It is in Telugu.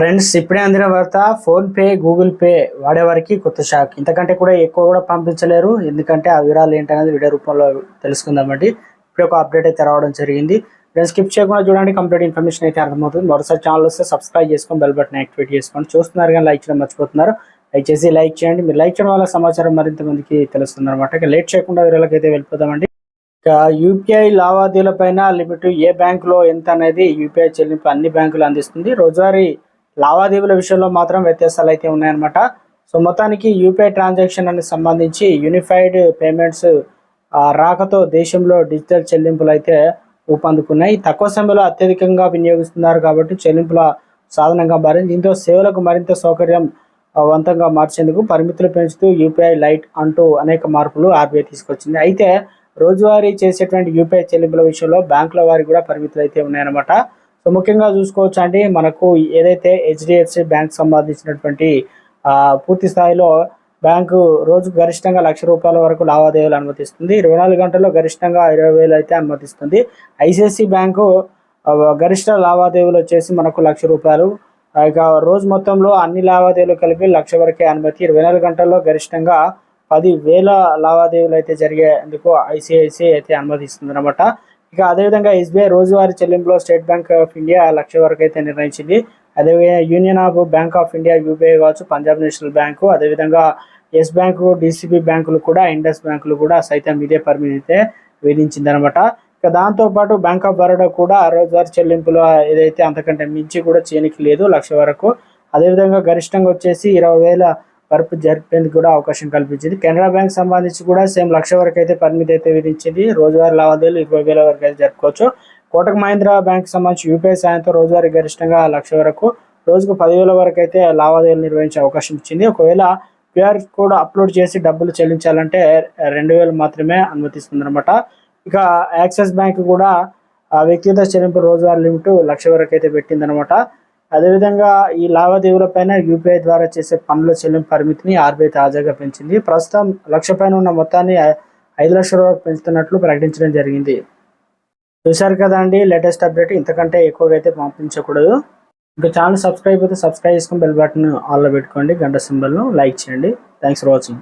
ఫ్రెండ్స్ ఇప్పుడే అందిన వార్త ఫోన్పే గూగుల్ పే వాడేవారికి కొత్త షాక్. ఇంతకంటే కూడా ఎక్కువ కూడా పంపించలేరు. ఎందుకంటే ఆ వివరాలు ఏంటనేది వీడియో రూపంలో తెలుసుకుందామండి. ఇప్పుడు ఒక అప్డేట్ అయితే రావడం జరిగింది. ఫ్రెండ్స్ స్కిప్ చేయకుండా చూడండి. కంప్లీట్ ఇన్ఫర్మేషన్ అయితే అర్థమవుతుంది. మరోసారి ఛానల్ వస్తే సబ్స్క్రైబ్ చేసుకొని బెల్ బటన్ యాక్టివేట్ చేసుకోండి. చూస్తున్నారు కానీ లైక్ చేయడం మర్చిపోతున్నారు. దయచేసి లైక్ చేయండి. మీరు లైక్ చేయడం వల్ల సమాచారం మరింత మందికి తెలుస్తుంది అనమాట ఇక లేట్ చేయకుండా వీడియోలకి అయితే వెళ్ళిపోదామండి. ఇక యూపీఐ లావాదేవీల పైన లిమిట్ ఏ బ్యాంకులో ఎంత అనేది యూపీఐ చెల్లింపు అన్ని బ్యాంకులు అందిస్తుంది. రోజువారీ లావాదేవీల విషయంలో మాత్రం వ్యత్యాసాలు అయితే ఉన్నాయన్నమాట. సో మొత్తానికి యూపీఐ ట్రాన్సాక్షన్ అని సంబంధించి యూనిఫైడ్ పేమెంట్స్ రాకతో దేశంలో డిజిటల్ చెల్లింపులు అయితే ఊపందుకున్నాయి. తక్కువ సమయంలో అత్యధికంగా వినియోగిస్తున్నారు కాబట్టి చెల్లింపుల సాధనంగా మారింది. దీంతో సేవలకు మరింత సౌకర్యం వంతంగా మార్చేందుకు పరిమితులు పెంచుతూ యూపీఐ లైట్ అంటూ అనేక మార్పులు ఆర్బీఐ తీసుకొచ్చింది. అయితే రోజువారీ చేసేటువంటి యూపీఐ చెల్లింపుల విషయంలో బ్యాంకుల వారికి కూడా పరిమితులు అయితే ఉన్నాయన్నమాట. సో ముఖ్యంగా చూసుకోవచ్చు అంటే మనకు ఏదైతే హెచ్డిఎఫ్సి బ్యాంక్ సంబంధించినటువంటి ఆ, పూర్తి స్థాయిలో బ్యాంకు రోజు గరిష్టంగా లక్ష రూపాయల వరకు లావాదేవీలు అనుమతిస్తుంది. ఇరవై నాలుగు గంటల్లో గరిష్టంగా ఇరవై వేలు అయితే అనుమతిస్తుంది. ఐసిఐసి బ్యాంకు గరిష్ట లావాదేవీలు వచ్చేసి మనకు లక్ష రూపాయలు. ఇక రోజు మొత్తంలో అన్ని లావాదేవీలు కలిపి లక్ష వరకే అనుమతి. ఇరవై నాలుగు గంటల్లో గరిష్టంగా పది వేల లావాదేవీలు అయితే జరిగేందుకు ఐసిఐసిఐ అయితే అనుమతిస్తుంది అనమాట ఇక అదేవిధంగా ఎస్బీఐ రోజువారీ చెల్లింపులో State Bank of India lakh వరకు అయితే నిర్ణయించింది. అదేవిధంగా Union of Bank of India UBI కావచ్చు పంజాబ్ నేషనల్ బ్యాంకు అదేవిధంగా ఎస్ బ్యాంకు డిసిబి బ్యాంకులు కూడా ఇండస్ బ్యాంకులు కూడా సైతం ఇదే పరిమితి అయితే విధించింది అనమాట ఇక దాంతోపాటు బ్యాంక్ ఆఫ్ బరోడా కూడా రోజువారీ చెల్లింపులు ఏదైతే అంతకంటే మించి కూడా చేయనికి లేదు లక్ష వరకు. అదేవిధంగా గరిష్టంగా వచ్చేసి ఇరవై వేల పరుపు జరిపేందుకు కూడా అవకాశం కల్పించింది. కెనరా బ్యాంక్ సంబంధించి కూడా సేమ్ లక్ష వరకు అయితే పరిమితి అయితే విధించింది. రోజువారీ లావాదేవీలు ఇరవై వేల వరకు అయితే జరుపుకోవచ్చు. కోటక్ మహీంద్రా బ్యాంక్ సంబంధించి యూపీఐ సాయంతో రోజువారీ గరిష్టంగా లక్ష వరకు రోజుకు పదివేల వరకు అయితే లావాదేవీలు నిర్వహించే అవకాశం ఇచ్చింది. ఒకవేళ క్యూఆర్ కోడ్ అప్లోడ్ చేసి డబ్బులు చెల్లించాలంటే రెండు వేలు మాత్రమే అనుమతిస్తుంది అనమాట ఇక యాక్సిస్ బ్యాంక్ కూడా వ్యక్తిగత చెల్లింపు రోజువారీ లిమిట్ లక్ష వరకు అయితే పెట్టిందనమాట అదేవిధంగా ఈ లావాదేవీల పైన యూపీఐ ద్వారా చేసే పనుల చెల్లింపు పరిమితిని ఆర్బీఐ తాజాగా పెంచింది. ప్రస్తుతం లక్ష పైన ఉన్న మొత్తాన్ని ఐదు లక్షల వరకు పెంచుతున్నట్లు ప్రకటించడం జరిగింది. చూశారు కదా అండి లేటెస్ట్ అప్డేట్. ఇంతకంటే ఎక్కువగా అయితే పంపించకూడదు. ఇంకా ఛానల్ సబ్స్క్రైబ్ అయితే సబ్స్క్రైబ్ చేసుకుని బెల్ బటన్ ఆల్లో పెట్టుకోండి. గంట సింబల్ను లైక్ చేయండి. Thanks for watching.